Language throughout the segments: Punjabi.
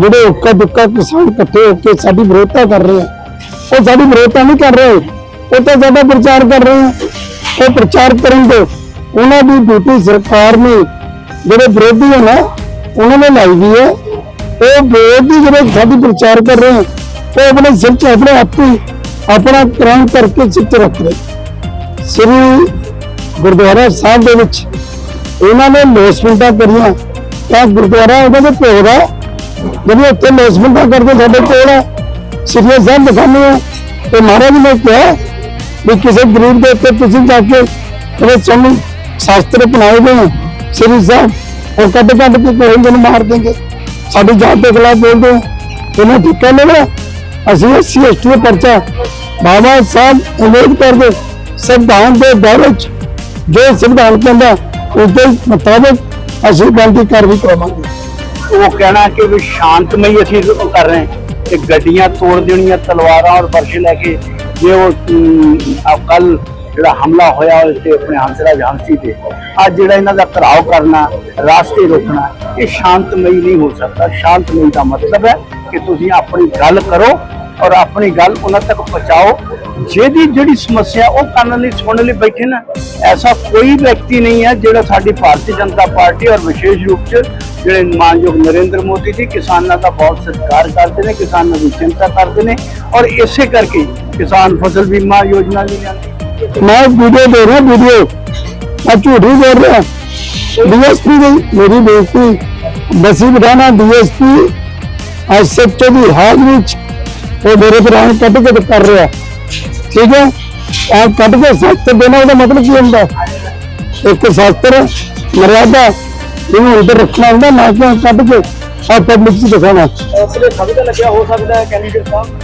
ਜਿਹੜੇ ਉੱਕਾ ਦੁੱਕਾ ਕਿਸਾਨ ਇਕੱਠੇ ਹੋ ਕੇ ਸਾਡੀ ਵਿਰੋਧਤਾ ਕਰ ਰਹੇ ਆ, ਉਹ ਸਾਡੀ ਵਿਰੋਧਤਾ ਨਹੀਂ ਕਰ ਰਹੇ, ਉਹ ਤਾਂ ਸਾਡਾ ਪ੍ਰਚਾਰ ਕਰ ਰਹੇ ਆ। ਉਹ ਪ੍ਰਚਾਰ ਕਰਨ ਦੇ ਉਹਨਾਂ ਦੀ ਡਿਊਟੀ ਸਰਕਾਰ ਨੇ ਜਿਹੜੇ ਵਿਰੋਧੀ ਹੈ ਨਾ, ਉਹਨਾਂ ਨੇ ਲਾਈ ਵੀ ਹੈ ਉਹ ਵਿਰੋਧੀ ਜਿਹੜੇ ਸਾਡੀ ਪ੍ਰਚਾਰ ਕਰ ਰਹੇ ਆ, ਉਹ ਆਪਣੇ ਸਿਰ 'ਚ ਆਪਣੇ ਆਪ ਹੀ ਆਪਣਾ ਕ੍ਰਾਈਮ ਕਰਕੇ ਸਿਰ ਰੱਖ ਰਹੇ। ਸ੍ਰੀ ਗੁਰਦੁਆਰਾ ਸਾਹਿਬ ਦੇ ਵਿੱਚ ਇਹਨਾਂ ਨੇ ਲੋਸਮੈਂਟਾਂ ਕਰੀਆਂ। ਤਾਂ ਗੁਰਦੁਆਰਾ ਉਹਨਾਂ ਦੇ ਭੋਗ ਦਾ ਜਦੋਂ ਉੱਥੇ ਲੋਸਮੈਂਟਾਂ ਕਰਦੇ ਸਾਡੇ ਕੋਲ ਹੈ। ਸਿਰੀਆ ਸਾਹਿਬ ਦਿਖਾਉਂਦੇ ਆ। ਤੇ ਮਹਾਰਾਜ ਨੇ ਕਿਹਾ ਵੀ ਕਿਸੇ ਗਰੀਬ ਦੇ ਉੱਤੇ ਤੁਸੀਂ ਜਾ ਕੇ ਉਹ ਸਾਨੂੰ ਸ਼ਾਸਤਰ ਅਪਣਾਏ ਗਏ ਆ ਸ੍ਰੀ ਸਾਹਿਬ ਉਹ ਕੱਢ ਕੱਢ ਕੇ ਕੋਈ ਨੂੰ ਮਾਰ ਦੇਂਗੇ ਸਾਡੀ ਜਾਤ ਦੇ ਖਿਲਾਫ ਬੋਲਦੇ ਆ। ਇਹਨਾਂ ਠਿੱਕਾ ਲੈਣਾ ਅਸੀਂ ਐਸਸੀ ਐਸਟੀ ਪਰਚਾ ਬਾਬਾ ਸਾਹਿਬ ਅੰਬੇਦਕਰ ਦੇ ਸੰਵਿਧਾਨ ਦੇ ਦਾਇਰੇ 'ਚ ਜੋ ਸੰਵਿਧਾਨ ਕਹਿੰਦਾ ਉਸ ਦੇ ਮੁਤਾਬਕ ਅਸੀਂ ਬਣਦੀ ਕਾਰਵਾਈ ਕਰਾਵਾਂਗੇ। ਉਹ ਕਹਿਣਾ ਕਿ ਵੀ ਸ਼ਾਂਤਮਈ ਅਸੀਂ ਕਰ ਰਹੇ ਹਾਂ ਤੇ ਗੱਡੀਆਂ ਤੋੜ ਦੇਣੀਆਂ, ਤਲਵਾਰਾਂ ਔਰ ਬਰਸ਼ੇ ਲੈ ਕੇ ਜੇ ਉਹ ਕੱਲ ਜਿਹੜਾ ਹਮਲਾ ਹੋਇਆ ਉਸ ਤੇ ਆਪਣੇ ਹੰਸਰਾ ਝਾਂਸੀ ਤੇ, ਅੱਜ ਜਿਹੜਾ ਇਹਨਾਂ ਦਾ ਘਰਾਓ ਕਰਨਾ, ਰਾਸਤੇ ਰੋਕਣਾ, ਇਹ ਸ਼ਾਂਤਮਈ ਨਹੀਂ ਹੋ ਸਕਦਾ। ਸ਼ਾਂਤਮਈ ਦਾ ਮਤਲਬ ਹੈ ਕਿ ਤੁਸੀਂ ਆਪਣੀ ਗੱਲ ਕਰੋ ਔਰ ਆਪਣੀ ਗੱਲ ਉਹਨਾਂ ਤੱਕ ਪਹੁੰਚਾਓ। ਜਿਹਦੀ ਜਿਹੜੀ ਸਮੱਸਿਆ ਉਹ ਕੰਨ ਲਈ, ਸੁਣਨ ਲਈ ਬੈਠੇ ਨਾ, ਐਸਾ ਕੋਈ ਵਿਅਕਤੀ ਨਹੀਂ ਹੈ ਜਿਹੜਾ ਸਾਡੀ ਭਾਰਤੀ ਜਨਤਾ ਪਾਰਟੀ ਔਰ ਵਿਸ਼ੇਸ਼ ਰੂਪ 'ਚ ਜਿਹੜੇ ਮਾਨਯੋਗ ਨਰਿੰਦਰ ਮੋਦੀ ਜੀ ਕਿਸਾਨਾਂ ਦਾ ਬਹੁਤ ਸਤਿਕਾਰ ਕਰਦੇ ਨੇ, ਕਿਸਾਨਾਂ ਦੀ ਚਿੰਤਾ ਕਰਦੇ ਨੇ ਔਰ ਇਸੇ ਕਰਕੇ ਕਿਸਾਨ ਫਸਲ ਬੀਮਾ ਯੋਜਨਾ ਵੀ ਲਿਆਂਦੀ ਮੈਂ ਵੀਡੀਓ ਦੇ ਰਿਹਾ, ਵੀਡੀਓ। ਮੈਂ ਝੂਠ ਬੋਲ ਰਿਹਾ। ਡੀਐਸਪੀ ਦੀ ਮੇਰੀ ਬੇਨਤੀ ਬਸੀ ਬਠਾਣਾ ਡੀਐਸਪੀ, ਐਸਐਚਓ ਦੀ ਹਾਜ਼ਰੀ ਵਿੱਚ ਉਹ ਮੇਰੇ ਪਰ ਕੱਟ ਕੇ ਕਰ ਰਿਹਾ। ਠੀਕ ਹੈ? ਆ ਕੱਢ ਕੇ ਸ਼ਸਤਰ ਦੇਣਾ, ਉਹਦਾ ਮਤਲਬ ਕੀ ਹੁੰਦਾ? ਇੱਕ ਸ਼ਾਸਤਰ, ਮਰਿਆਦਾ ਇਹਨੂੰ ਅੰਦਰ ਰੱਖਣਾ ਹੁੰਦਾ ਨਾ ਕਿ ਕੱਢ ਕੇ ਆ ਪਬਲਿਕ ਚ ਦਿਖਾਉਣਾ। ਉਸਲੇ ਸਭ ਦਾ ਲੱਗਿਆ ਹੋ ਸਕਦਾ ਹੈ ਕੈਂਡੀਡੇਟ ਸਾਹਿਬ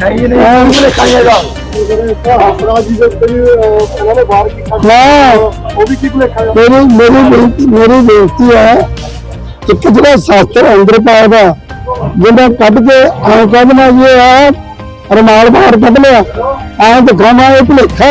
ਚਾਹੀਏ ਨਹੀਂ, ਲਿਖਾ ਜਾਏਗਾ ਨੇ। ਮੇਰੀ ਮੇਰੀ ਬੇਨਤੀ ਮੇਰੀ ਬੇਨਤੀ ਹੈ ਇੱਕ ਜਿਹੜਾ ਸ਼ਾਸਤਰ ਅੰਦਰ ਪਾਇਆ ਦਾ ਜਿਹਦਾ ਕੱਢ ਕੇ ਐਂ ਕਹਿ ਦੇਣਾ ਇਹ ਹੈ ਰਮਾਲ ਬਾਹਰ ਕੱਢ ਲਿਆ ਐਂ ਦਿਖਾਵਾਂ ਇਹ ਭੁਲੇਖਾ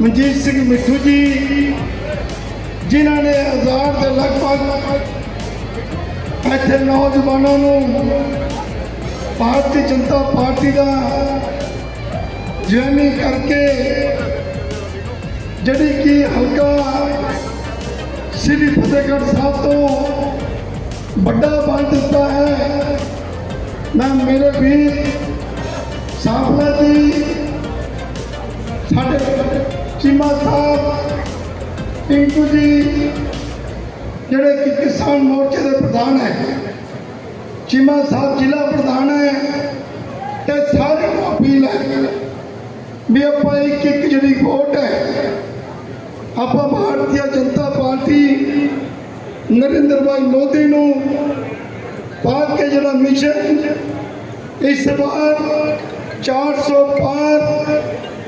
ਮਨਜੀਤ ਸਿੰਘ ਮਿੱਠੂ ਜੀ, ਜਿਨ੍ਹਾਂ ਨੇ ਹਜ਼ਾਰ ਦੇ ਲਗਭਗ ਇੱਥੇ ਨੌਜਵਾਨਾਂ ਨੂੰ ਭਾਰਤੀ ਜਨਤਾ ਪਾਰਟੀ ਦਾ ਜੁਆਇਨਿੰਗ ਕਰਕੇ ਜਿਹੜੀ ਕਿ ਹਲਕਾ ਸ੍ਰੀ ਫਤਿਹਗੜ੍ਹ ਸਾਹਿਬ ਤੋਂ ਵੱਡਾ ਬਣ ਦਿੱਤਾ ਹੈ। ਮੈਂ ਮੇਰੇ ਵੀਰ ਸਾਹਮਣੇ ਦੀ ਸਾਡੇ ਚੀਮਾ ਸਾਹਿਬ, ਟਿੰਕੂ ਜੀ, ਜਿਹੜੇ ਕਿ ਕਿਸਾਨ ਮੋਰਚੇ ਦੇ ਪ੍ਰਧਾਨ ਹੈ। ਚੀਮਾ ਸਾਹਿਬ ਜ਼ਿਲ੍ਹਾ ਪ੍ਰਧਾਨ ਹੈ ਤੇ ਸਾਰਿਆਂ ਨੂੰ ਅਪੀਲ ਹੈ ਵੀ ਆਪਾਂ ਇੱਕ ਇੱਕ ਜਿਹੜੀ ਵੋਟ ਹੈ, ਆਪਾਂ ਭਾਰਤੀ ਜਨਤਾ ਪਾਰਟੀ ਨਰਿੰਦਰ ਭਾਈ ਮੋਦੀ ਨੂੰ ਪਾ ਕੇ ਜਿਹੜਾ ਮਿਸ਼ਨ, ਇਸ ਵਾਰ 400 ਪਾਰ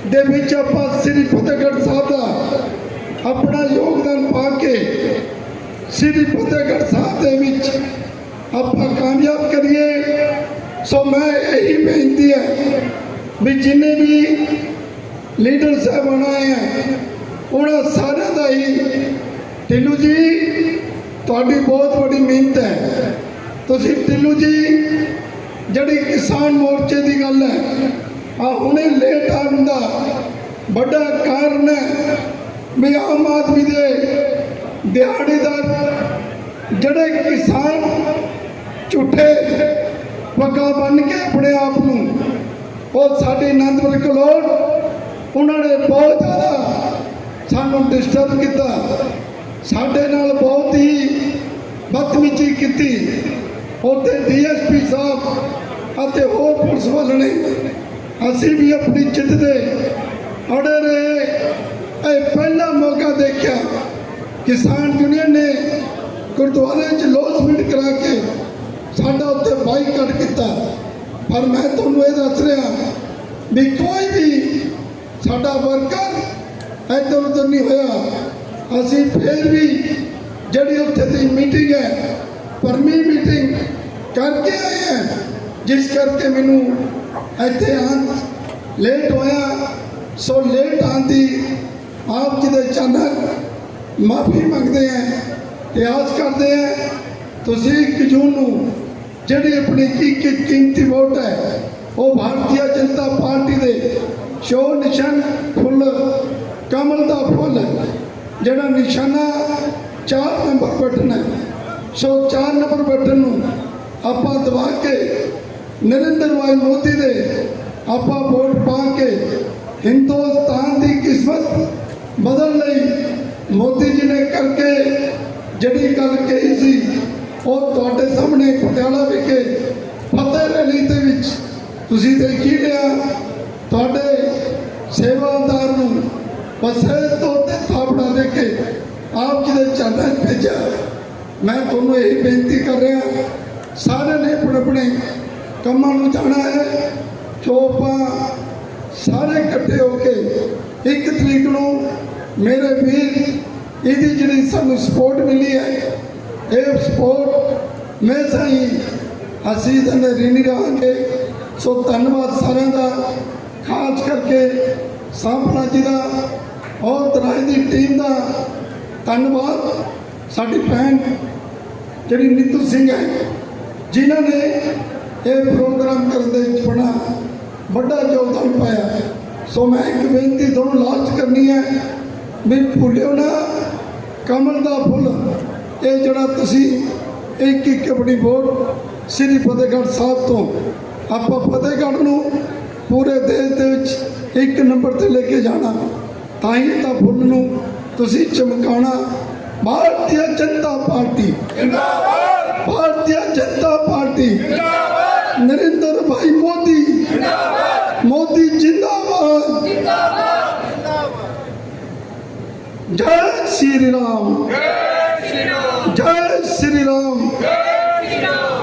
ਦੇ ਵਿੱਚ ਆਪਾਂ ਸ੍ਰੀ ਫਤਿਹਗੜ੍ਹ ਸਾਹਿਬ ਦਾ ਆਪਣਾ ਯੋਗਦਾਨ ਪਾ ਕੇ ਸ੍ਰੀ ਫਤਿਹਗੜ੍ਹ ਸਾਹਿਬ ਦੇ ਵਿੱਚ ਆਪਾਂ ਕਾਮਯਾਬ ਕਰੀਏ। ਸੋ ਮੈਂ ਇਹੀ ਬੇਨਤੀ ਹੈ ਵੀ ਜਿੰਨੇ ਵੀ ਲੀਡਰ ਸਾਹਿਬਾਨ ਆਏ ਹੈ ਉਹਨਾਂ ਸਾਰਿਆਂ ਦਾ ਹੀ ਢਿੱਲੂ ਜੀ, ਤੁਹਾਡੀ ਬਹੁਤ ਵੱਡੀ ਮਿਹਨਤ ਹੈ। ਤੁਸੀਂ ਢਿੱਲੂ ਜੀ, ਜਿਹੜੀ ਕਿਸਾਨ ਮੋਰਚੇ ਦੀ ਗੱਲ ਹੈ ਆ ਹੁਣੇ ਲੇਟ ਆਉਣ ਦਾ ਵੱਡਾ ਕਾਰਨ ਹੈ ਵੀ ਆਮ ਆਦਮੀ ਦੇ ਦਿਹਾੜੀਦਾਰ ਜਿਹੜੇ ਕਿਸਾਨ ਝੂਠੇ ਪੱਗਾ ਬੰਨ ਕੇ ਆਪਣੇ ਆਪ ਨੂੰ, ਉਹ ਸਾਡੇ ਆਨੰਦਪੁਰ ਕਲੋੜ ਉਹਨਾਂ ਨੇ ਬਹੁਤ ਜ਼ਿਆਦਾ ਸਾਨੂੰ ਡਿਸਟਰਬ ਕੀਤਾ। ਸਾਡੇ ਨਾਲ ਬਹੁਤ ਹੀ ਬਦਤਮੀਜ਼ੀ ਕੀਤੀ। ਉੱਥੇ ਡੀਐਸਪੀ ਸਾਹਿਬ ਅਤੇ ਹੋਰ ਪੁਲਿਸ ਵਾਲੇ ਨੇ ਅਸੀਂ ਵੀ ਆਪਣੀ ਜਿੱਤ ਦੇ ਅੜੇ ਰਹੇ ਇਹ ਪਹਿਲਾ ਮੌਕਾ ਦੇਖਿਆ। ਕਿਸਾਨ ਯੂਨੀਅਨ ਨੇ ਗੁਰਦੁਆਰੇ 'ਚ ਲੋਸਮੈਂਟ ਕਰਾ ਕੇ ਸਾਡਾ ਉੱਤੇ ਬਾਈਕਾਟ ਕੀਤਾ। ਪਰ ਮੈਂ ਤੁਹਾਨੂੰ ਇਹ ਦੱਸ ਰਿਹਾ ਵੀ ਕੋਈ ਵੀ ਸਾਡਾ ਵਰਕਰ ਇੱਧਰ ਉੱਧਰ ਨਹੀਂ ਹੋਇਆ। ਅਸੀਂ ਫੇਰ ਵੀ ਜਿਹੜੀ ਉੱਥੇ ਦੀ ਮੀਟਿੰਗ ਹੈ, ਪਰਮੀ ਮੀਟਿੰਗ ਕਰਕੇ ਆਏ ਹਾਂ, ਜਿਸ ਕਰਕੇ ਮੈਨੂੰ ਇੱਥੇ ਆਉਣ। ਲੇਟ ਹੋਇਆ ਸੋ ਲੇਟ ਆਉਣ ਦੀ ਆਪ ਜੀ ਦੇ ਚੰਨਕ ਮਾਫੀ ਮੰਗਦੇ ਹਾਂ ਤੇ ਆਸ ਕਰਦੇ ਹਾਂ ਤੁਸੀਂ 1 ਜੂਨ ਨੂੰ ਜਿਹੜੀ ਆਪਣੀ ਕੀ ਕੀ ਕੀਮਤੀ ਵੋਟ ਹੈ, ਉਹ ਭਾਰਤੀ ਜਨਤਾ ਪਾਰਟੀ ਦੇ ਸ਼ੋ ਨਿਸ਼ਾਨ ਫੁੱਲ, ਕਮਲ ਦਾ ਫੁੱਲ, ਜਿਹੜਾ ਨਿਸ਼ਾਨਾ 4 ਨੰਬਰ ਬਟਨ ਹੈ, ਸੋ 4 ਨੰਬਰ ਬਟਨ ਨੂੰ ਆਪਾਂ ਦਬਾ ਕੇ ਨਰਿੰਦਰ ਭਾਈ ਮੋਦੀ ਦੇ ਆਪਾਂ ਵੋਟ ਪਾ ਕੇ ਹਿੰਦੁਸਤਾਨ ਦੀ ਕਿਸਮਤ ਬਦਲ ਲਈ ਮੋਦੀ ਜੀ ਨੇ ਕਰਕੇ ਜਿਹੜੀ ਗੱਲ ਕਹੀ ਸੀ ਉਹ ਤੁਹਾਡੇ ਸਾਹਮਣੇ ਪਟਿਆਲਾ ਵਿਖੇ ਫਤਿਹ ਰੈਲੀ ਦੇ ਵਿੱਚ ਤੁਸੀਂ ਦੇਖੀ ਲਿਆ ਤੁਹਾਡੇ ਸੇਵਾਦਾਰ ਨੂੰ ਬਸੇ ਤੋਂ ਤੇ ਥਾਪੜਾ ਦੇ ਕੇ ਆਪ ਜੀ ਦੇ ਚਰਨਾਂ 'ਚ ਭੇਜਿਆ ਮੈਂ ਤੁਹਾਨੂੰ ਇਹ ਬੇਨਤੀ ਕਰ ਰਿਹਾ ਸਾਰਿਆਂ ਨੇ ਆਪਣੇ ਆਪਣੇ ਕੰਮਾਂ ਨੂੰ ਜਾਣਾ ਹੈ। ਜੋ ਆਪਾਂ ਸਾਰੇ ਇਕੱਠੇ ਹੋ ਕੇ ਇੱਕ ਤਰੀਕ ਨੂੰ ਮੇਰੇ ਵੀਰ, ਇਹਦੀ ਜਿਹੜੀ ਸਾਨੂੰ ਸਪੋਰਟ ਮਿਲੀ ਹੈ, ਇਹ ਸਪੋਰਟ ਮੈਂ ਸਹੀ ਅਸੀਂ ਤਾਂ ਰਿਣੀ ਰਹਾਂਗੇ। ਸੋ ਧੰਨਵਾਦ ਸਾਰਿਆਂ ਦਾ। ਖਾਸ ਕਰਕੇ ਸਾਹਮਣਾ ਜੀ ਦਾ ਔਰ ਦਰਾਜ ਦੀ ਟੀਮ ਦਾ ਧੰਨਵਾਦ। ਸਾਡੀ ਭੈਣ ਜਿਹੜੀ ਨੀਤੂ ਸਿੰਘ ਹੈ, ਜਿਨ੍ਹਾਂ ਨੇ ਇਹ ਪ੍ਰੋਗਰਾਮ ਕਰਨ ਦੇ ਵਿੱਚ ਬੜਾ ਵੱਡਾ ਯੋਗਦਾਨ ਪਾਇਆ। ਸੋ ਮੈਂ ਇੱਕ ਬੇਨਤੀ ਤੁਹਾਨੂੰ ਲਾਸਟ ਕਰਨੀ ਹੈ ਵੀ ਭੁੱਲਿਓ ਨਾ ਕਮਲ ਦਾ ਫੁੱਲ। ਇਹ ਜਿਹੜਾ ਤੁਸੀਂ ਇੱਕ ਇੱਕ ਆਪਣੀ ਵੋਟ ਸ੍ਰੀ ਫਤਿਹਗੜ੍ਹ ਸਾਹਿਬ ਤੋਂ ਆਪਾਂ ਫਤਿਹਗੜ੍ਹ ਨੂੰ ਪੂਰੇ ਦੇਸ਼ ਦੇ ਵਿੱਚ ਇੱਕ ਨੰਬਰ ਤੇ ਲੈ ਕੇ ਜਾਣਾ ਤਾਂ ਹੀ ਤਾਂ ਫੁੱਲ ਨੂੰ ਤੁਸੀਂ ਚਮਕਾਉਣਾ। ਭਾਰਤੀ ਜਨਤਾ ਪਾਰਟੀ। ਭਾਰਤੀ ਜਨਤਾ ਪਾਰਟੀ। ਨਰਿੰਦਰ ਭਾਈ ਮੋਦੀ ਮੋਦੀ ਜਿੰਦਾਬਾਦ ਜੈ ਸ਼੍ਰੀ ਰਾਮ ਜੈ ਸ਼੍ਰੀ ਰਾਮ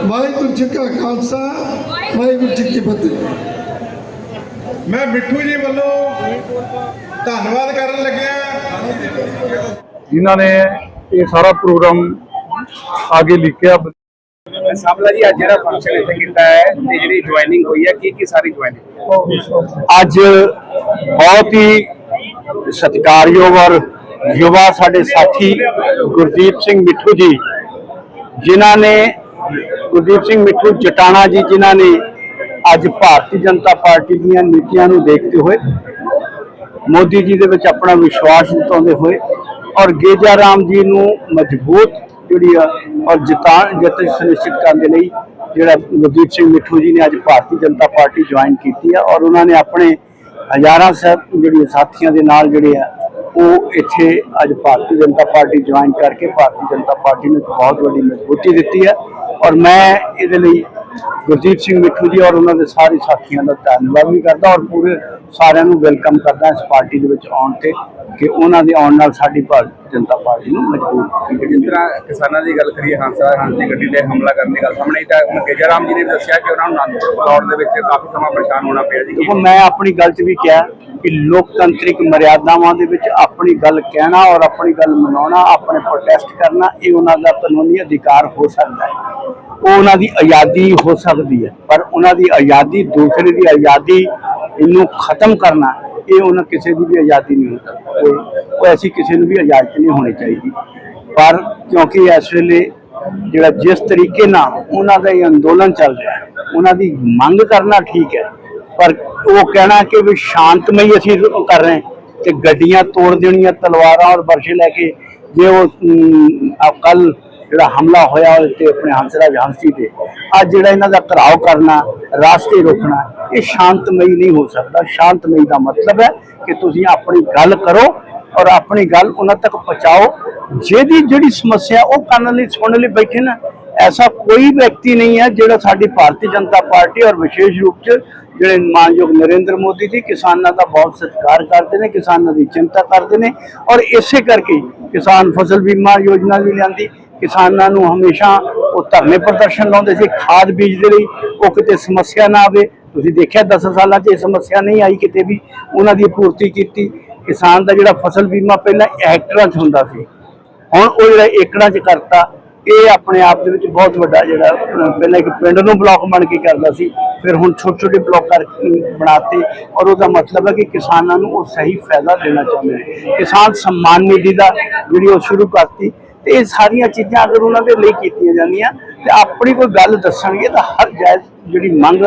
ਵਾਹਿਗੁਰੂ ਜੀ ਕਾ ਖਾਲਸਾ ਵਾਹਿਗੁਰੂ ਜੀ ਕੀ ਫਤਿਹ ਮੈਂ ਮਿੱਠੂ ਜੀ ਵੱਲੋਂ ਧੰਨਵਾਦ ਕਰਨ ਲੱਗਿਆ ਜਿਨ੍ਹਾਂ ਨੇ ਇਹ ਸਾਰਾ ਪ੍ਰੋਗਰਾਮ ਆਗੇ ਲਿਖਿਆ ਸਾਹਮਣਾ ਜੀ, ਅੱਜ ਜਿਹੜਾ ਫੰਕਸ਼ਨ ਇੱਥੇ ਕੀਤਾ ਹੈ ਤੇ ਜਿਹੜੀ ਜੁਆਇਨਿੰਗ ਹੋਈ ਹੈ ਕੀ ਕੀ ਸਾਰੀ ਜੁਆਇਨਿੰਗ ਅੱਜ ਬਹੁਤ ਹੀ ਸਤਿਕਾਰਯੋਗ ਔਰ ਯੁਵਾ ਸਾਡੇ ਸਾਥੀ ਗੁਰਦੀਪ ਸਿੰਘ ਮਿੱਠੂ ਜੀ, ਜਿਨ੍ਹਾਂ ਨੇ ਗੁਰਦੀਪ ਸਿੰਘ ਮਿੱਠੂ ਜਟਾਣਾ ਜੀ, ਜਿਨ੍ਹਾਂ ਨੇ ਅੱਜ ਭਾਰਤੀ ਜਨਤਾ ਪਾਰਟੀ ਦੀਆਂ ਨੀਤੀਆਂ ਨੂੰ ਦੇਖਦੇ ਹੋਏ, ਮੋਦੀ ਜੀ ਦੇ ਵਿੱਚ ਆਪਣਾ ਵਿਸ਼ਵਾਸ ਜਤਾਉਂਦੇ ਹੋਏ ਔਰ ਗੇਜਾ ਰਾਮ ਜੀ ਨੂੰ ਮਜ਼ਬੂਤ ਜਿਹੜੀ ਆ, ਔਰ ਜਿਤਾ ਜਿੱਤ ਸੁਨਿਸ਼ਚਿਤ ਕਰਨ ਦੇ ਲਈ ਜਿਹੜਾ ਗੁਰਦੀਪ ਸਿੰਘ ਮਿੱਠੂ ਜੀ ਨੇ ਅੱਜ ਭਾਰਤੀ ਜਨਤਾ ਪਾਰਟੀ ਜੁਆਇਨ ਕੀਤੀ ਆ, ਔਰ ਉਹਨਾਂ ਨੇ ਆਪਣੇ ਹਜ਼ਾਰਾਂ ਸਾਹਿਬ ਜਿਹੜੇ ਸਾਥੀਆਂ ਦੇ ਨਾਲ ਜਿਹੜੇ ਆ, ਉਹ ਇੱਥੇ ਅੱਜ ਭਾਰਤੀ ਜਨਤਾ ਪਾਰਟੀ ਜੁਆਇਨ ਕਰਕੇ ਭਾਰਤੀ ਜਨਤਾ ਪਾਰਟੀ ਨੂੰ ਬਹੁਤ ਵੱਡੀ ਮਜ਼ਬੂਤੀ ਦਿੱਤੀ ਹੈ ਔਰ ਮੈਂ ਇਹਦੇ ਲਈ ਗੁਰਦੀਪ ਸਿੰਘ ਮਿੱਠੂ ਜੀ ਔਰ ਉਹਨਾਂ ਦੇ ਸਾਰੇ ਸਾਥੀਆਂ ਦਾ ਧੰਨਵਾਦ ਵੀ ਕਰਦਾ, ਔਰ ਪੂਰੇ ਸਾਰਿਆਂ ਨੂੰ ਵੈਲਕਮ ਕਰਦਾ ਇਸ ਪਾਰਟੀ ਦੇ ਵਿੱਚ ਆਉਣ ਤੇ। ਕਿ ਉਹਨਾਂ ਦੇ ਆਉਣ ਨਾਲ ਸਾਡੀ ਭਾਰਤੀ ਜਨਤਾ ਪਾਰਟੀ ਨੂੰ ਮਜ਼ਬੂਤ ਜਿਸ ਤਰ੍ਹਾਂ ਕਿਸਾਨਾਂ ਦੀ ਗੱਲ ਕਰੀਏ ਹਾਂਸਾ ਹੰਸ ਦੀ ਗੱਡੀ ਤੇ ਹਮਲਾ ਕਰਨ ਦੀ ਗੱਲ ਸਾਹਮਣੇ ਤਾਂ ਹੁਣ ਗੇਜਾ ਰਾਮ ਜੀ ਨੇ ਦੱਸਿਆ ਕਿ ਉਹਨਾਂ ਨੂੰ ਅਨੰਦਪੁਰ ਦੌੜ ਦੇ ਵਿੱਚ ਕਾਫੀ ਸਮਾਂ ਪਰੇਸ਼ਾਨ ਹੋਣਾ ਪਿਆ ਜੀ। ਦੇਖੋ ਮੈਂ ਆਪਣੀ ਗੱਲ 'ਚ ਵੀ ਕਿਹਾ ਕਿ ਲੋਕਤੰਤਰਿਕ ਮਰਿਆਦਾਵਾਂ ਦੇ ਵਿੱਚ ਆਪਣੀ ਗੱਲ ਕਹਿਣਾ ਔਰ ਆਪਣੀ ਗੱਲ ਮਨਾਉਣਾ ਆਪਣੇ ਪ੍ਰੋਟੈਸਟ ਕਰਨਾ ਇਹ ਉਹਨਾਂ ਦਾ ਕਾਨੂੰਨੀ ਅਧਿਕਾਰ ਹੋ ਸਕਦਾ ਹੈ। ਉਹ ਉਹਨਾਂ ਦੀ ਆਜ਼ਾਦੀ ਹੋ ਸਕਦੀ ਹੈ ਪਰ ਉਹਨਾਂ ਦੀ ਆਜ਼ਾਦੀ ਦੂਸਰੇ ਦੀ ਆਜ਼ਾਦੀ ਇਹਨੂੰ ਖਤਮ ਕਰਨਾ ਇਹ ਉਹਨਾਂ ਕਿਸੇ ਦੀ ਵੀ ਆਜ਼ਾਦੀ ਨਹੀਂ ਹੋ ਉਹ- ਐਸੀ ਕਿਸੇ ਨੂੰ ਵੀ ਇਜਾਜ਼ਤ ਨਹੀਂ ਹੋਣੀ ਚਾਹੀਦੀ। ਪਰ ਕਿਉਂਕਿ ਇਸ ਵੇਲੇ ਜਿਹੜਾ ਜਿਸ ਤਰੀਕੇ ਨਾਲ ਉਹਨਾਂ ਦਾ ਇਹ ਅੰਦੋਲਨ ਚੱਲ ਰਿਹਾ ਉਹਨਾਂ ਦੀ ਮੰਗ ਕਰਨਾ ਠੀਕ ਹੈ। ਪਰ ਉਹ ਕਹਿਣਾ ਕਿ ਵੀ ਸ਼ਾਂਤਮਈ ਅਸੀਂ ਕਰ ਰਹੇ ਹਾਂ ਤੇ ਗੱਡੀਆਂ ਤੋੜ ਦੇਣੀਆਂ, ਤਲਵਾਰਾਂ ਔਰ ਵਰਸ਼ੇ ਲੈ ਕੇ ਜੇ ਉਹ ਕੱਲ ਜਿਹੜਾ ਹਮਲਾ ਹੋਇਆ ਉਹਦੇ ਤੇ ਆਪਣੇ ਹੰਸਰਾਜ ਹੰਸੀ ਤੇ ਅੱਜ ਜਿਹੜਾ ਇਹਨਾਂ ਦਾ ਘਰਾਓ ਕਰਨਾ, ਰਾਸਤੇ ਰੋਕਣਾ, ਇਹ ਸ਼ਾਂਤਮਈ ਨਹੀਂ ਹੋ ਸਕਦਾ। ਸ਼ਾਂਤਮਈ ਦਾ ਮਤਲਬ ਹੈ ਕਿ ਤੁਸੀਂ ਆਪਣੀ ਗੱਲ ਕਰੋ ਔਰ ਆਪਣੀ ਗੱਲ ਉਹਨਾਂ ਤੱਕ ਪਹੁੰਚਾਓ। ਜਿਹਦੀ ਜਿਹੜੀ ਸਮੱਸਿਆ ਉਹ ਕੰਨ ਲਈ, ਸੁਣਨ ਲਈ ਬੈਠੇ ਨਾ, ਐਸਾ ਕੋਈ ਵਿਅਕਤੀ ਨਹੀਂ ਹੈ ਜਿਹੜਾ ਸਾਡੀ ਭਾਰਤੀ ਜਨਤਾ ਪਾਰਟੀ ਔਰ ਵਿਸ਼ੇਸ਼ ਰੂਪ 'ਚ ਜਿਹੜੇ ਮਾਨਯੋਗ ਨਰਿੰਦਰ ਮੋਦੀ ਜੀ ਕਿਸਾਨਾਂ ਦਾ ਬਹੁਤ ਸਤਿਕਾਰ ਕਰਦੇ ਨੇ, ਕਿਸਾਨਾਂ ਦੀ ਚਿੰਤਾ ਕਰਦੇ ਨੇ ਔਰ ਇਸੇ ਕਰਕੇ ਕਿਸਾਨ ਫਸਲ ਬੀਮਾ ਯੋਜਨਾ ਵੀ ਲਿਆਂਦੀ ਕਿਸਾਨਾਂ ਨੂੰ ਹਮੇਸ਼ਾ ਉਹ ਧਰਨੇ ਪ੍ਰਦਰਸ਼ਨ ਲਾਉਂਦੇ ਸੀ ਖਾਦ ਬੀਜ ਦੇ ਲਈ ਉਹ ਕਿਤੇ ਸਮੱਸਿਆ ਨਾ ਆਵੇ। ਤੁਸੀਂ ਦੇਖਿਆ 10 ਸਾਲਾਂ 'ਚ ਇਹ ਸਮੱਸਿਆ ਨਹੀਂ ਆਈ ਕਿਤੇ ਵੀ ਉਹਨਾਂ ਦੀ ਪੂਰਤੀ ਕੀਤੀ। ਕਿਸਾਨ ਦਾ ਜਿਹੜਾ ਫਸਲ ਬੀਮਾ ਪਹਿਲਾਂ ਹੈਕਟਰਾਂ 'ਚ ਹੁੰਦਾ ਸੀ ਹੁਣ ਉਹ ਜਿਹੜਾ ਏਕੜਾਂ 'ਚ ਕਰਤਾ ਇਹ ਆਪਣੇ ਆਪ ਦੇ ਵਿੱਚ ਬਹੁਤ ਵੱਡਾ ਜਿਹੜਾ ਪਹਿਲਾਂ ਇੱਕ ਪਿੰਡ ਨੂੰ ਬਲਾਕ ਬਣ ਕੇ ਕਰਦਾ ਸੀ ਫਿਰ ਹੁਣ ਛੋਟੇ ਛੋਟੇ ਬਲਾਕ ਕਰ ਅਹ, ਬਣਾਤੇ ਔਰ ਉਹਦਾ ਮਤਲਬ ਹੈ ਕਿ ਕਿਸਾਨਾਂ ਨੂੰ ਉਹ ਸਹੀ ਫਾਇਦਾ ਦੇਣਾ ਚਾਹੁੰਦੇ ਨੇ। ਕਿਸਾਨ ਸਨਮਾਨ ਨਿਧੀ ਦਾ ਜਿਹੜੀ ਉਹ ਸ਼ੁਰੂ ਕਰਤੀ। ਤੇ ਇਹ ਸਾਰੀਆਂ ਚੀਜ਼ਾਂ ਅਗਰ ਉਹਨਾਂ ਦੇ ਲਈ ਕੀਤੀਆਂ ਜਾਂਦੀਆਂ ਤੇ ਆਪਣੀ ਕੋਈ ਗੱਲ ਦੱਸਣਗੇ ਤਾਂ ਹਰ ਜਾਇਜ਼ ਜਿਹੜੀ ਮੰਗ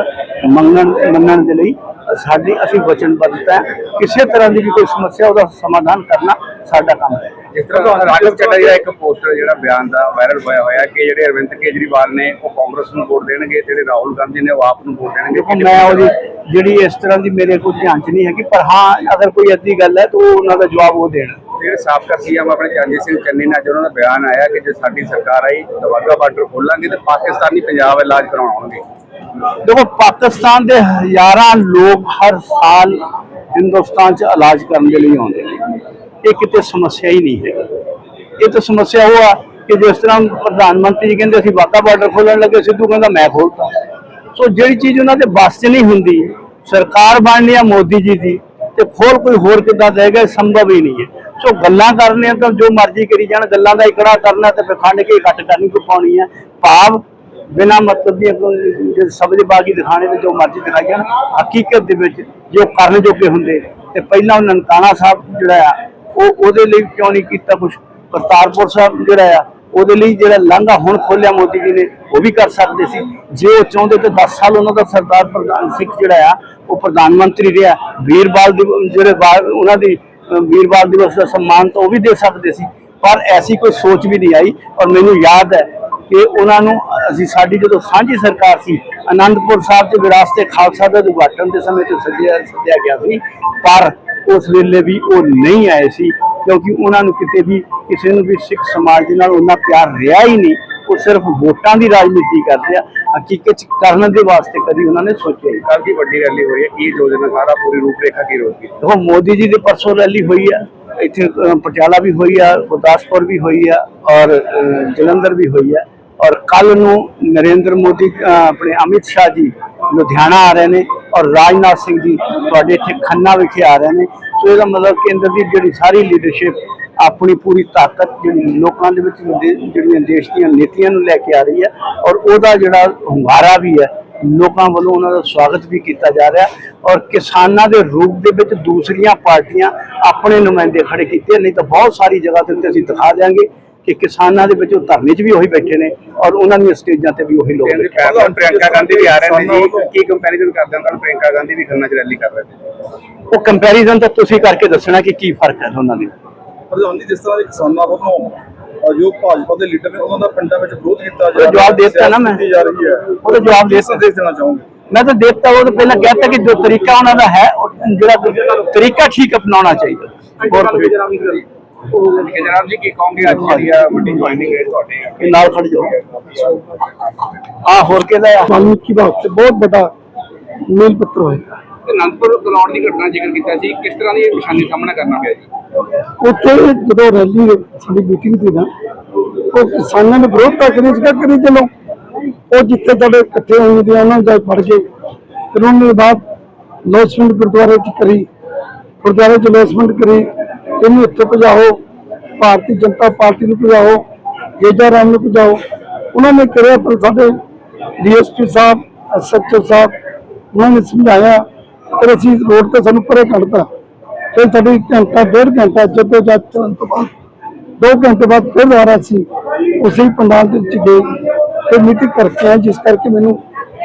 ਮੰਗਣ ਮੰਨਣ ਦੇ ਲਈ ਸਾਡੀ ਅਸੀਂ ਵਚਨਬੱਧਤਾ ਹੈ। ਕਿਸੇ ਤਰ੍ਹਾਂ ਦੀ ਵੀ ਕੋਈ ਸਮੱਸਿਆ ਉਹਦਾ ਸਮਾਧਾਨ ਕਰਨਾ ਸਾਡਾ ਕੰਮ ਹੈ। ਜਿਸ ਤਰ੍ਹਾਂ ਰਾਜਵ ਚੱਡਾ ਜਿਹੜਾ ਇੱਕ ਪੋਸਟਰ ਜਿਹੜਾ ਬਿਆਨ ਦਾ ਵਾਇਰਲ ਹੋਇਆ ਹੋਇਆ ਕਿ ਜਿਹੜੇ ਅਰਵਿੰਦ ਕੇਜਰੀਵਾਲ ਨੇ ਉਹ ਕਾਂਗਰਸ ਨੂੰ ਵੋਟ ਦੇਣਗੇ ਜਿਹੜੇ ਰਾਹੁਲ ਗਾਂਧੀ ਨੇ ਉਹ ਆਪ ਨੂੰ ਵੋਟ ਦੇਣਗੇ। ਦੇਖੋ ਮੈਂ ਉਹਦੀ ਜਿਹੜੀ ਇਸ ਤਰ੍ਹਾਂ ਦੀ ਮੇਰੇ ਕੋਲ ਧਿਆਨ 'ਚ ਨਹੀਂ ਹੈਗੀ ਪਰ ਹਾਂ ਅਗਰ ਕੋਈ ਅੱਧੀ ਗੱਲ ਹੈ ਤਾਂ ਉਹ ਉਹਨਾਂ ਦਾ ਜਵਾਬ ਉਹ ਦੇਣ। ਜਿਹੜੇ ਸਾਬਕਾ ਸੀਐਮ ਆਪਣੇ ਚਰਨਜੀਤ ਸਿੰਘ ਚੰਨੀ ਨੇ ਅੱਜ ਉਹਨਾਂ ਦਾ ਬਿਆਨ ਆਇਆ ਕਿ ਜੇ ਸਾਡੀ ਸਰਕਾਰ ਆਈ, ਦਵਾਗਾ ਬਾਰਡਰ ਖੋਲਾਂਗੇ ਤੇ ਪਾਕਿਸਤਾਨੀ ਪੰਜਾਬ ਇਲਾਜ ਕਰਾਉਣ ਦੇਖੋ, ਪਾਕਿਸਤਾਨ ਦੇ ਹਜ਼ਾਰਾਂ ਲੋਕ ਹਰ ਸਾਲ ਹਿੰਦੁਸਤਾਨ 'ਚ ਇਲਾਜ ਕਰਨ ਦੇ ਲਈ ਆਉਂਦੇ ਨੇ। ਇਹ ਕਿਤੇ ਸਮੱਸਿਆ ਹੀ ਨਹੀਂ ਹੈ ਇਹ ਤਾਂ ਸਮੱਸਿਆ ਉਹ ਆ ਕਿ ਜਿਸ ਤਰ੍ਹਾਂ ਪ੍ਰਧਾਨ ਮੰਤਰੀ ਜੀ ਕਹਿੰਦੇ ਅਸੀਂ ਵਾਕਾ ਬਾਰਡਰ ਖੋਲਣ ਲੱਗੇ, ਸਿੱਧੂ ਕਹਿੰਦਾ ਮੈਂ ਖੋਲਤਾ। ਸੋ ਜਿਹੜੀ ਚੀਜ਼ ਉਹਨਾਂ ਦੇ ਬਸ 'ਚ ਨਹੀਂ ਹੁੰਦੀ, ਸਰਕਾਰ ਬਣਨੀ ਆ ਮੋਦੀ ਜੀ ਦੀ, ਤੇ ਖੋਲ ਕੋਈ ਹੋਰ ਕਿੱਦਾਂ ਦੇਗਾ ਇਹ ਸੰਭਵ ਹੀ ਨਹੀਂ ਹੈ। ਸੋ ਗੱਲਾਂ ਕਰਨੀਆਂ ਤਾਂ ਜੋ ਮਰਜ਼ੀ ਕਰੀ ਜਾਣ, ਗੱਲਾਂ ਦਾ ਇਕੜਾ ਕਰਨਾ ਤੇ ਫਿਰ ਕੇ ਇਕੱਠ ਕਰਨੀ ਕੋਈ ਪਾਉਣੀ ਹੈ। ਭਾਵ ਬਿਨਾ ਮਤਲਬ ਦੀਆਂ ਸਬਜ਼ ਬਾਗੀ ਦਿਖਾਣੇ ਤੇ ਜੋ ਮਰਜ਼ੀ ਦਿਖਾਈ ਜਾਣ, ਹਕੀਕਤ ਦੇ ਵਿੱਚ ਜੋ ਕਰਨ ਜੋਗੇ ਹੁੰਦੇ। ਤੇ ਪਹਿਲਾਂ ਉਹ ਨਨਕਾਣਾ ਸਾਹਿਬ ਜਿਹੜਾ ਆ, ਉਹ ਉਹਦੇ ਲਈ ਕਿਉਂ ਨਹੀਂ ਕੀਤਾ ਕੁਝ ਕਰਤਾਰਪੁਰ ਸਾਹਿਬ ਜਿਹੜਾ ਆ, ਉਹਦੇ ਲਈ ਜਿਹੜਾ ਲਾਂਘਾ ਹੁਣ ਖੋਲਿਆ ਮੋਦੀ ਜੀ ਨੇ, ਉਹ ਵੀ ਕਰ ਸਕਦੇ ਸੀ। ਜੇ ਉਹ ਚਾਹੁੰਦੇ ਤਾਂ 10 ਸਾਲ ਉਹਨਾਂ ਦਾ ਸਰਦਾਰ ਪ੍ਰਧਾਨ ਸਿੱਖ ਜਿਹੜਾ ਆ, ਉਹ ਪ੍ਰਧਾਨ ਮੰਤਰੀ ਰਿਹਾ। ਵੀਰਬਾਲ ਦਿਵ- ਜਿਹੜੇ ਬਾ- ਉਹਨਾਂ ਦੀ ਅਹ, ਵੀਰਬਾਲ ਦਿਵਸ ਦਾ ਸਨਮਾਨ ਤਾਂ ਉਹ ਵੀ ਦੇ ਸਕਦੇ ਸੀ ਪਰ ਐਸੀ ਕੋਈ ਸੋਚ ਵੀ ਨਹੀਂ ਆਈ ਔਰ ਮੈਨੂੰ ਯਾਦ ਹੈ ਕਿ ਉਹਨਾਂ ਨੂੰ ਅਸੀਂ ਸਾਡੀ ਜਦੋਂ ਸਾਂਝੀ ਸਰਕਾਰ ਸੀ ਆਨੰਦਪੁਰ ਸਾਹਿਬ ਚ ਵਿਰਾਸਤੇ ਖਾਲਸਾ ਦਾ ਉਦਘਾਟਨ ਦੇ ਸਮੇਂ ਤੇ ਸੱਦਿਆ ਸੱਦਿਆ ਗਿਆ ਸੀ ਪਰ ਉਸ ਵੇਲੇ ਵੀ ਉਹ ਨਹੀਂ ਆਏ ਸੀ ਕਿਉਂਕਿ ਉਹਨਾਂ ਨੂੰ ਕਿਤੇ ਵੀ ਕਿਸੇ ਨੂੰ ਵੀ ਸਿੱਖ ਸਮਾਜ ਦੇ ਨਾਲ ਉਹਨਾਂ ਪਿਆਰ ਰਿਹਾ ਹੀ ਨਹੀਂ। ਉਹ ਸਿਰਫ ਵੋਟਾਂ ਦੀ ਰਾਜਨੀਤੀ ਕਰਦੇ ਆ ਹਕੀਕਤ ਚ ਕਰਨ ਦੇ ਵਾਸਤੇ ਕਦੀ ਉਹਨਾਂ ਨੇ ਸੋਚਿਆ ਹੀ ਨਹੀਂ। ਕੱਲ ਦੀ ਵੱਡੀ ਰੈਲੀ ਹੋ ਰਹੀ ਹੈ ਕੀ ਯੋਜਨਾ ਸਾਰਾ ਪੂਰੀ ਰੂਪਰੇਖਾ ਕੀ ਰਹੇਗੀ ਦੇਖੋ ਮੋਦੀ ਜੀ ਦੀ ਪਰਸੋਂ ਰੈਲੀ ਹੋਈ ਆ ਇੱਥੇ ਪਟਿਆਲਾ ਵੀ ਹੋਈ ਆ ਗੁਰਦਾਸਪੁਰ ਵੀ ਹੋਈ ਆ ਔਰ ਜਲੰਧਰ ਵੀ ਹੋਈ ਆ ਔਰ ਕੱਲ ਨੂੰ ਨਰਿੰਦਰ ਮੋਦੀ ਆਪਣੇ ਅਮਿਤ ਸ਼ਾਹ ਜੀ ਲੁਧਿਆਣਾ ਆ ਰਹੇ ਨੇ ਔਰ ਰਾਜਨਾਥ ਸਿੰਘ ਜੀ ਤੁਹਾਡੇ ਇੱਥੇ ਖੰਨਾ ਵਿਖੇ ਆ ਰਹੇ ਨੇ ਸੋ ਇਹਦਾ ਮਤਲਬ ਕੇਂਦਰ ਦੀ ਜਿਹੜੀ ਸਾਰੀ ਲੀਡਰਸ਼ਿਪ ਆਪਣੀ ਪੂਰੀ ਤਾਕਤ ਜਿਹੜੀ ਲੋਕਾਂ ਦੇ ਵਿੱਚ ਜਿਹੜੀਆਂ ਦੇਸ਼ ਦੀਆਂ ਨੀਤੀਆਂ ਨੂੰ ਲੈ ਕੇ ਆ ਰਹੀ ਹੈ ਔਰ ਉਹਦਾ ਜਿਹੜਾ ਹੁੰਗਾਰਾ ਵੀ ਹੈ ਲੋਕਾਂ ਵੱਲੋਂ ਉਹਨਾਂ ਦਾ ਸਵਾਗਤ ਵੀ ਕੀਤਾ ਜਾ ਰਿਹਾ ਔਰ ਕਿਸਾਨਾਂ ਦੇ ਰੂਪ ਦੇ ਵਿੱਚ ਦੂਸਰੀਆਂ ਪਾਰਟੀਆਂ ਆਪਣੇ ਨੁਮਾਇੰਦੇ ਖੜੇ ਕੀਤੇ ਨਹੀਂ ਤਾਂ ਬਹੁਤ ਸਾਰੀ ਜਗ੍ਹਾ ਤੇ ਉੱਤੇ ਅਸੀਂ ਦਿਖਾ ਦਿਆਂਗੇ ਕਿ ਕਿਸਾਨਾਂ ਦੇ ਵਿੱਚ ਉਹ ਧਰਨੇ 'ਚ ਵੀ ਉਹੀ ਬੈਠੇ ਨੇ ਔਰ ਉਹਨਾਂ ਦੀਆਂ ਸਟੇਜਾਂ ਤੇ ਵੀ ਉਹੀ ਲੋਕ ਬੈਠੇ ਪਹਿਲਾਂ ਪ੍ਰਿਯੰਕਾ ਗਾਂਧੀ ਵੀ ਆ ਰਹੇ ਨੇ ਜੀ। ਕੀ ਕੰਪੈਰੀਜ਼ਨ ਕਰਦੇ ਹਾਂ? ਕੱਲ ਪ੍ਰਿਯੰਕਾ ਗਾਂਧੀ ਵੀ ਖੰਨਾ 'ਚ ਰੈਲੀ ਕਰ ਰਹੇ ਨੇ। ਉਹ ਕੰਪੈਰੀਜ਼ਨ ਤਾਂ ਤੁਸੀਂ ਕਰਕੇ ਦੱਸਣਾ ਕਿ ਕੀ ਫ਼ਰਕ ਹੈ ਦੋਨਾਂ ਦੇ। ਪ੍ਰਧਾਨ ਜਿਸ ਤਰ੍ਹਾਂ ਦੇ ਕਿਸਾਨਾਂ ਵੱਲੋਂ ਜੋ ਭਾਜਪਾ ਦੇ ਲੀਡਰ ਨੇ ਉਹਨਾਂ ਦਾ ਪਿੰਡਾਂ ਵਿੱਚ ਵਿਰੋਧ ਕੀਤਾ ਜਾ ਰਿਹਾ ਜਵਾਬ ਦੇਤਾ ਨਾ ਮੈਂ। ਉਹ ਤਾਂ ਜਵਾਬ ਦੇ ਸੰਦੇਸ਼ ਦੇਣਾ ਚਾਹੂੰਗਾ? ਮੈਂ ਤਾਂ ਦੇਤਾ ਉਹ ਪਹਿਲਾਂ ਕਹਿਤਾ ਕਿ ਜੋ ਤਰੀਕਾ ਉਹਨਾਂ ਦਾ ਹੈ ਜਿਹੜਾ ਤਰੀਕਾ ਠੀਕ ਅਪਣਾਉਣਾ ਚਾਹੀਦਾ। ਹੋਰ ਜਨਾਬ ਜੀ ਕੀ ਕਹੋਗੇ ਅੱਜ ਜਿਹੜੀ ਵੱਡੀ ਜੁਆਇਨਿੰਗ ਹੈ ਤੁਹਾਡੇ ਨਾਲ ਖੜ ਜਾਓ। ਆ ਹੋਰ ਕਿਹਦਾ ਸਾਨੂੰ ਬਹੁਤ ਵੱਡਾ ਮੇਲ ਪੱਤਰ ਹੋਏਗਾ ਅਨੰਦਪੁਰ ਕਲੌੜ ਦੀ ਘਟਨਾ ਜ਼ਿਕਰ ਕੀਤਾ ਸੀ। ਕਿਸ ਤਰ੍ਹਾਂ ਦੀ ਇਹ ਸਾਹਮਣਾ ਕਰਨਾ ਪਿਆ ਜੀ? ਉੱਥੇ ਜਦੋਂ ਰੈਲੀ ਸਾਡੀ ਮੀਟਿੰਗ ਸੀ ਨਾ, ਉਹ ਕਿਸਾਨਾਂ ਨੇ ਵਿਰੋਧਤਾ ਕਰੀ ਸੀਗਾ ਕਰੀ ਚਲੋ, ਉਹ ਜਿੱਥੇ ਤੁਹਾਡੇ ਇਕੱਠੇ ਹੋਏ ਦੇ ਉਹਨਾਂ ਦਾ ਪੜ ਕੇ ਫਿਰ ਉਹਨਾਂ ਨੇ ਬਾਅਦ ਲੌਸਮੈਂਟ ਗੁਰਦੁਆਰੇ ਚ ਕਰੀ, ਗੁਰਦੁਆਰੇ ਚ ਲੌਸਮੈਂਟ ਕਰੀ, ਇਹਨੂੰ ਇੱਥੇ ਭਜਾਓ, ਭਾਰਤੀ ਜਨਤਾ ਪਾਰਟੀ ਨੂੰ ਭਜਾਓ ਜੇਜਾ ਰਾਮ ਨੂੰ ਭਜਾਓ। ਉਹਨਾਂ ਨੇ ਕਰਿਆ ਪਰ ਸਾਡੇ ਡੀਐਸਪੀ ਸਾਹਿਬ ਐਸਐਚਓ ਸਾਹਿਬ, ਉਹਨਾਂ ਨੇ ਸਮਝਾਇਆ ਫਿਰ ਅਸੀਂ ਰੋਡ ਤੇ ਸਾਨੂੰ ਪਰੇ ਕੱਢਤਾ। ਫਿਰ ਸਾਡੀ ਘੰਟਾ ਡੇਢ ਘੰਟਾ ਜਦੋਂ ਚੱਲਣ ਤੋਂ ਬਾਅਦ ਦੋ ਘੰਟੇ ਬਾਅਦ ਫਿਰ ਦੁਬਾਰਾ ਸੀ ਉਸੇ ਪੰਡਾਲ ਦੇ ਵਿੱਚ ਗਏ। ਫਿਰ ਮੀਟਿੰਗ ਕਰਕੇ ਆਏ ਜਿਸ ਕਰਕੇ ਮੈਨੂੰ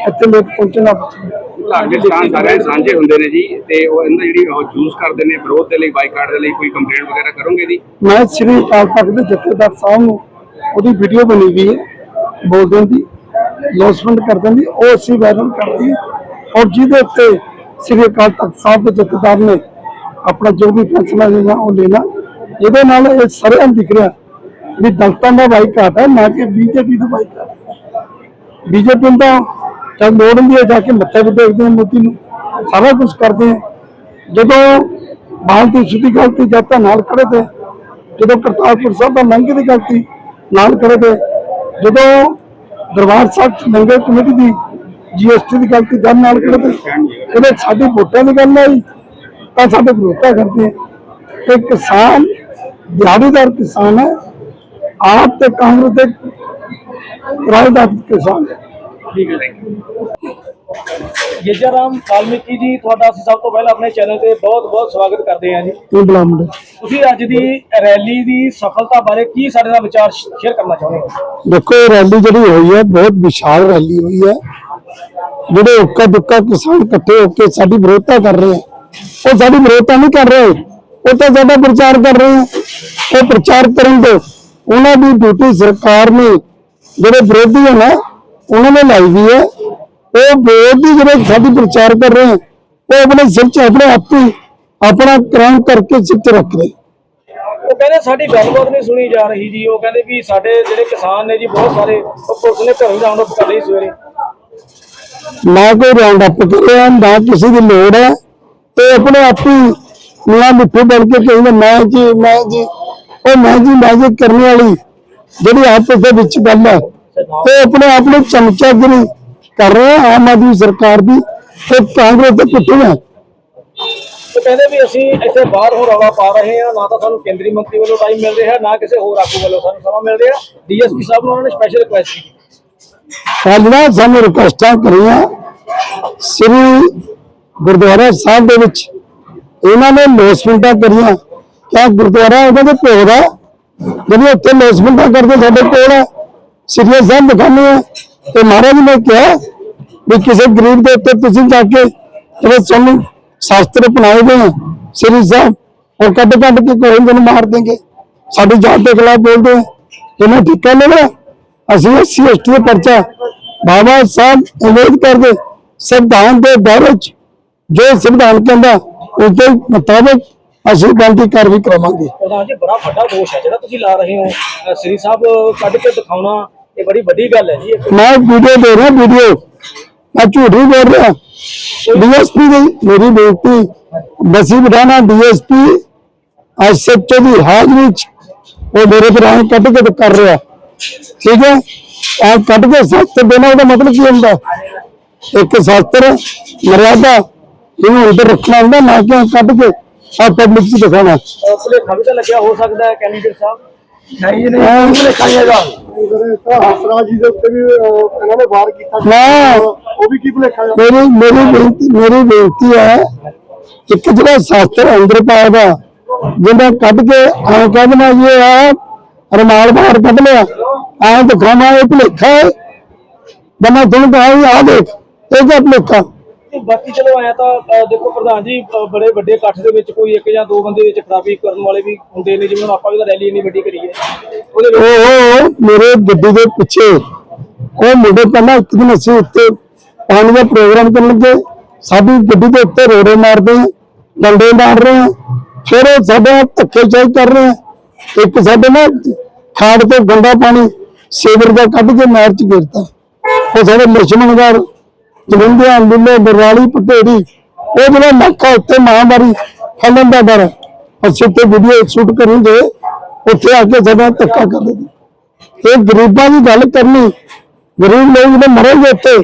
ਇੱਥੇ ਲੇਟ ਪਹੁੰਚਣਾ ਪਿਆ ਸਥਾਨ ਸਾਰੇ ਸਾਂਝੇ ਹੁੰਦੇ ਨੇ ਜੀ ਤੇ ਉਹ ਇਹਨਾਂ ਜਿਹੜੀ ਉਹ ਯੂਜ਼ ਕਰਦੇ ਨੇ ਵਿਰੋਧ ਦੇ ਲਈ ਬਾਈਕਾਟ ਦੇ ਲਈ ਕੋਈ ਕੰਪਲੇਂਟ ਵਗੈਰਾ ਕਰੋਗੇ ਜੀ? ਮੈਂ ਸ੍ਰੀ ਅਕਾਲ ਤਖਤ ਦੇ ਜਥੇਦਾਰ ਸਾਹਿਬ ਨੂੰ ਉਹਦੀ ਵੀਡੀਓ ਬਣੀ ਗਈ ਹੈ ਬੋਲਦੇ ਦੀ ਲੌਸਮੈਂਟ ਕਰਦੇ ਦੀ ਉਹ ਅਸੀਂ ਵਾਇਰਲ ਕਰਦੀ ਔਰ ਜਿਹਦੇ ਉੱਤੇ ਸ੍ਰੀ ਅਕਾਲ ਤਖਤ ਸਾਹਿਬ ਦੇ ਜਥੇਦਾਰ ਨੇ ਆਪਣਾ ਜੋ ਵੀ ਫੈਸਲਾ ਲੈਣਾ, ਉਹ ਲੈਣਾ। ਇਹਦੇ ਨਾਲ ਇਹ ਸਰੇਆਮ ਦਿਖ ਰਿਹਾ ਵੀ ਦਲਤਾਂ ਦਾ ਬਾਈਕਾਟ ਹੈ, ਨਾ ਕਿ ਬੀਜੇਪੀ ਦਾ ਬਾਈਕਾਟ ਬੀਜੇਪੀ ਦਾ ਜਦ ਲੋੜ ਹੁੰਦੀ ਹੈ ਜਾ ਕੇ ਮੱਥੇ ਵੀ ਦੇਖਦੇ ਹਾਂ ਮੋਦੀ ਨੂੰ। ਸਾਰਾ ਕੁਝ ਕਰਦੇ ਆ ਜਦੋਂ ਬਾਲ ਦੀ ਸਿੱਧੀ ਗਲਤੀ ਜਦ ਤਾਂ ਨਾਲ ਖੜੇ ਤੇ, ਜਦੋਂ ਕਰਤਾਰਪੁਰ ਸਾਹਿਬ ਦਾ ਲੰਘੇ ਦੀ ਗਲਤੀ ਨਾਲ ਖੜੇ ਤੇ, ਜਦੋਂ ਦਰਬਾਰ ਸਾਹਿਬ ਚ ਲੰਗਰ ਕਮੇਟੀ ਦੀ ਜੀਐਸਟੀ ਦੀ ਗਲਤੀ ਜਦ ਨਾਲ ਤੇ ਜਦੋਂ ਸਾਡੀ ਵੋਟਾਂ ਦੀ ਗੱਲ ਆਈ ਤਾਂ ਸਾਡੇ ਵਿਰੋਧਤਾ ਕਰਦੇ ਇਹ ਕਿਸਾਨ ਦਿਹਾੜੀਦਾਰ ਕਿਸਾਨ ਹੈ ਆਪ ਤੇ ਕਾਂਗਰਸ ਦੇ ਰਾਜਦਾਰ ਕਿਸਾਨ ਹੈ। ਗੇਜਾ ਰਾਮ ਵਾਲਮੀਕੀ ਜੀ ਤੁਹਾਡਾ ਅਸੀਂ ਸਭ ਤੋਂ ਪਹਿਲਾਂ ਆਪਣੇ ਚੈਨਲ ਤੇ ਬਹੁਤ-ਬਹੁਤ ਸਵਾਗਤ ਕਰਦੇ ਹਾਂ ਜੀ। ਇਹ ਬੁਲਾ ਮੁੰਡੇ। ਤੁਸੀਂ ਅੱਜ ਦੀ ਰੈਲੀ ਦੀ ਸਫਲਤਾ ਬਾਰੇ ਕੀ ਸਾਡੇ ਨਾਲ ਵਿਚਾਰ ਸ਼ੇਅਰ ਕਰਨਾ ਚਾਹੁੰਦੇ ਹੋ? ਦੇਖੋ ਰੈਲੀ ਜਿਹੜੀ ਹੋਈ ਹੈ ਬਹੁਤ ਵਿਸ਼ਾਲ ਰੈਲੀ ਹੋਈ ਹੈ। ਜਿਹੜੇ ਉੱਕਾ ਦੁੱਕਾ ਕਿਸਾਨ ਇਕੱਠੇ ਹੋ ਕੇ ਸਾਡੀ ਵਿਰੋਧਤਾ ਕਰ ਰਹੇ ਆ, ਉਹ ਸਾਡੀ ਵਿਰੋਧਤਾ ਨਹੀਂ ਕਰ ਰਹੇ। ਉਹ ਤਾਂ ਸਾਡਾ ਪ੍ਰਚਾਰ ਕਰ ਰਹੇ ਆ। ਉਹ ਪ੍ਰਚਾਰ ਕਰਨ ਦੇ ਉਹਨਾਂ ਦੀ ਡਿਊਟੀ ਸਰਕਾਰ ਨੇ ਜਿਹੜੇ ਵਿਰੋਧੀ ਹੈ ਉਹਨਾਂ ਨੇ ਲਾਈ ਵੀ ਹੈ। ਉਹ ਵਿਰੋਧੀ ਜਿਹੜੇ ਸਾਡੀ ਪ੍ਰਚਾਰ ਕਰ ਰਹੇ ਆ, ਉਹ ਆਪਣੇ ਸਿਰ 'ਚ ਆਪਣੇ ਆਪ ਆਪਣਾ ਕ੍ਰਾਮ ਕਰਕੇ ਸਿਰ 'ਚ ਰੱਖ ਰਹੇ। ਉਹ ਕਹਿੰਦੇ ਸਾਡੀ ਗੱਲਬਾਤ ਨਹੀਂ ਸੁਣੀ ਜਾ ਰਹੀ ਜੀ। ਉਹ ਕਹਿੰਦੇ ਵੀ ਸਾਡੇ ਜਿਹੜੇ ਕਿਸਾਨ ਨੇ ਜੀ, ਬਹੁਤ ਸਾਰੇ ਉਹ ਪੁਲਿਸ ਨੇ ਘਰੋਂ ਰਾਉਂਡ ਅਪ ਕਰ ਲਈ ਸਵੇਰੇ। ਨਾ ਕੋਈ ਰਾਉਂਡ ਅਪ ਕਰਿਆ ਨਾ ਕਿਸੇ ਦੀ ਲੋੜ ਹੈ। ਤੇ ਆਪਣੇ ਆਪ ਹੀ ਮੀਆਂ ਮਿੱਠੂ ਬਣ ਕੇ ਕਹਿੰਦੇ, ਮੈਂ ਜੀ ਮੈਂ ਜੀ, ਉਹ ਮੈਂ ਜੀ ਮੈਂ ਜੀ ਕਰਨ ਵਾਲੀ ਜਿਹੜੀ ਆਪਸ ਦੇ ਵਿੱਚ ਗੱਲ ਹੈ ਤੇ ਆਪਣੇ ਆਪ ਨੂੰ ਚਮਚਾਗਿਰੀ ਕਰ ਰਹੇ ਆਮ ਆਦਮੀ ਸਰਕਾਰ ਦੀ ਤੇ ਕਾਂਗਰਸ ਦੇ ਪਿੱਛੇ ਹੈ ਉਹ ਕਹਿੰਦੇ ਵੀ ਅਸੀਂ ਇੱਥੇ ਬਾਹਰ ਹੋ ਰੌਲਾ ਪਾ ਰਹੇ ਹਾਂ, ਨਾ ਤਾਂ ਸਾਨੂੰ ਕੇਂਦਰੀ ਮੰਤਰੀ ਵੱਲੋਂ ਟਾਈਮ ਮਿਲ ਰਿਹਾ, ਨਾ ਕਿਸੇ ਹੋਰ ਆਗੂ ਵੱਲੋਂ ਸਾਨੂੰ ਸਮਾਂ ਮਿਲ ਰਿਹਾ। ਡੀਐਸਪੀ ਸਾਹਿਬ ਨੂੰ ਉਹਨਾਂ ਨੇ ਸਪੈਸ਼ਲ ਰਿਕੁਐਸਟ ਕੀਤੀ। ਕੱਲ੍ਹ ਸਾਨੂੰ ਰਿਕੁਐਸਟਾਂ ਕਰੀਆਂ ਸ੍ਰੀ ਗੁਰਦੁਆਰਾ ਸਾਹਿਬ ਦੇ ਵਿੱਚ। ਇਹਨਾਂ ਨੇ ਲੋਸਮੈਂਟਾਂ ਕਰੀਆਂ। ਕਿਆ ਗੁਰਦੁਆਰਾ ਉਹਨਾਂ ਦੇ ਭੋਗ ਦਾ ਜਿਹੜੀ ਉੱਥੇ ਲੋਸਮੈਂਟਾਂ ਕਰਦੇ ਸਾਡੇ ਕੋਲ ਹੈ ਸ੍ਰੀ ਸਾਹਿਬ ਦਿਖਾਉਂਦੇ ਆ। ਤੇ ਮਹਾਰਾਜ ਨੇ ਕਿਹਾ ਵੀ ਕਿਸੇ ਗਰੀਬ ਦੇ ਉੱਤੇ ਤੁਸੀਂ ਜਾ ਕੇ ਜਿਹੜੇ ਸਾਨੂੰ ਸ਼ਾਸਤਰ ਅਪਣਾਏ ਗਏ ਸ੍ਰੀ ਸਾਹਿਬ, ਉਹ ਕੱਢ ਕੱਢ ਕੇ ਕੋਈ ਨੂੰ ਮਾਰ ਦੇਂਗੇ ਸਾਡੀ ਜਾਤ ਦੇ ਖਿਲਾਫ ਬੋਲਦੇ ਆ। ਇਹਨਾਂ ਠਿੱਕਾ ਲੈਣਾ ਅਸੀਂ ਐਸਸੀ ਐਸਟੀ ਦੇ ਪਰਚਾ ਬਾਬਾ ਸਾਹਿਬ ਅੰਬੇਦਕਰ ਦੇ ਸੰਵਿਧਾਨ ਦੇ ਦਾਇਰੇ 'ਚ ਜੋ ਸੰਵਿਧਾਨ ਕਹਿੰਦਾ ਉਸ ਦੇ ਮੁਤਾਬਕ ਅਸੀਂ ਬੰਦੀ ਕਾਰਵਾਈ ਕਰਾਵਾਂਗੇ। ਪ੍ਰਧਾਨ ਜੀ ਬੜਾ ਵੱਡਾ ਦੋਸ਼ ਹੈ ਜਿਹੜਾ ਤੁਸੀਂ ਲਾ ਰਹੇ ਹੋ। ਅਹ ਸ੍ਰੀ ਸਾਹਿਬ ਕੱਢ ਕੇ ਦਿਖਾਉਣਾ ਇਹ ਬੜੀ ਵੱਡੀ ਗੱਲ ਹੈ ਜੀ। ਇਹ ਮੈਂ ਵੀਡੀਓ ਦੇ ਰਿਹਾ ਵੀਡੀਓ ਮੈਂ ਝੂਠ ਬੋਲ ਰਿਹਾ। ਡੀਐਸਪੀ ਦੀ ਮੇਰੀ ਬੇਨਤੀ ਬਸੀ ਬਠਾਣਾ ਡੀਐਸਪੀ ਐਸਐਚਓ ਦੀ ਹਾਜ਼ਰੀ 'ਚ ਉਹ ਮੇਰੇ ਪਰ ਕੱਢ ਕੇ ਕਰ ਰਿਹਾ। ਠੀਕ ਹੈ? ਐਂ ਕੱਢ ਕੇ ਸ਼ਾਸਤਰ ਦੇਣਾ ਉਹਦਾ ਮਤਲਬ ਕੀ ਹੁੰਦਾ? ਇੱਕ ਸ਼ਾਸਤਰ ਮਰਿਆਦਾ ਇਹਨੂੰ ਅੰਦਰ ਰੱਖਣਾ ਹੁੰਦਾ ਨਾ ਕਿ ਕੱਢ ਕੇ ਆ ਪਬਲਿਕ 'ਚ ਦਿਖਾਉਣਾ। ਅਹ ਭੁਲੇਖਾ ਵੀ ਤਾਂ ਲੱਗਿਆ ਹੋ ਸਕਦਾ ਹੈ ਕੈਂਡੀਡੇਟ ਸਾਹਿਬ? ਨਹੀਂ ਨਹੀਂ ਜਾਏਗਾ ਹਸਰਾ ਜੀ ਦੇ ਉੱਤੇ ਵੀ ਇਹਨਾਂ ਨੇ ਵਾਰ ਕੀਤਾ ਉਹ ਵੀ ਕੀ ਭੁਲੇਖਾ ਮੇਰੀ ਮੇਰੀ ਬੇਨਤੀ ਮੇਰੀ ਬੇਨਤੀ ਹੈ ਇੱਕ ਜਿਹੜਾ ਸ਼ਾਸਤਰ ਅੰਦਰ ਪਾਇਆ ਦਾ ਜਿਹਦਾ ਕੱਢ ਕੇ ਐਂ ਕਹਿ ਦੇਣਾ ਇਹ ਆ ਰਮਾਲ ਬਾਹਰ ਕੱਢ ਲਿਆ। ਐਂ ਦਿਖਾਣਾ ਇਹ ਭੁਲੇਖਾ ਹੈ ਬੰਨਾ ਤੁਹਾਨੂੰ ਕਹਾ ਆ ਦੇਖ ਇਹ ਕਿਆ ਭੁਲੇਖਾ। ਤੇ ਬਾਕੀ ਚਲੋ ਆਇਆ ਤਾਂ ਦੇਖੋ ਪ੍ਰਧਾਨ ਜੀ ਬੜੇ ਵੱਡੇ ਇਕੱਠ ਦੇ ਵਿੱਚ ਕੋਈ ਇੱਕ ਜਾਂ ਦੋ ਬੰਦੇ ਵਿੱਚ ਖਰਾਬੀ ਕਰਨ ਵਾਲੇ ਵੀ ਹੁੰਦੇ ਨੇ ਜਿਵੇਂ ਆਪਾਂ ਵੀ ਤਾਂ ਰੈਲੀ ਇੰਨੀ ਵੱਡੀ ਕਰੀ ਹੈ ਉਹਦੇ ਉਹ ਮੇਰੇ ਗੱਡੀ ਦੇ ਪਿੱਛੇ ਉਹ ਮੁੰਡੇ ਪਹਿਲਾਂ ਇੱਕ ਦਿਨ ਅਸੀਂ ਉੱਤੇ ਪਾਣੀ ਦਾ ਪ੍ਰੋਗਰਾਮ ਕਰਨ ਲੱਗੇ। ਸਾਡੀ ਗੱਡੀ ਦੇ ਉੱਤੇ ਰੋੜੇ ਮਾਰਦੇ ਆ ਡੰਡੇ ਮਾਰ ਰਹੇ ਆ। ਫਿਰ ਉਹ ਸਾਡੇ ਨਾਲ ਧੱਕੇਸ਼ਾਹੀ ਕਰ ਰਹੇ ਆ। ਇੱਕ ਸਾਡੇ ਨਾ ਖਾੜ ਤੋਂ ਗੰਦਾ ਪਾਣੀ ਸੇਵਰ ਦਾ ਕੱਢ ਕੇ ਨਹਿਰ ਚ ਗਿਰਤਾ। ਉਹ ਸਾਡੇ ਮਿਸ਼ਮਨਗਰ ਜਲੰਧਿਆ ਲੁੱਲੇ ਬਰਵਾਲੀ ਪਟੇੜੀ, ਉਹ ਜਿਹੜਾ ਇਲਾਕਾ ਉੱਤੇ ਮਹਾਮਾਰੀ ਫੈਲਣ ਦਾ ਡਰ ਅਸੀਂ ਤੇ ਵੀਡੀਓ ਸ਼ੂਟ ਕਰੂਗੇ ਉੱਥੇ ਆ ਕੇ ਸਾਡਾ ਧੱਕਾ ਕਰਦੇ ਇਹ ਗਰੀਬਾਂ ਦੀ ਗੱਲ ਕਰਨੀ, ਗਰੀਬ ਲੋਕ ਜਿਹੜੇ ਮਰੇਗੇ ਉੱਤੇ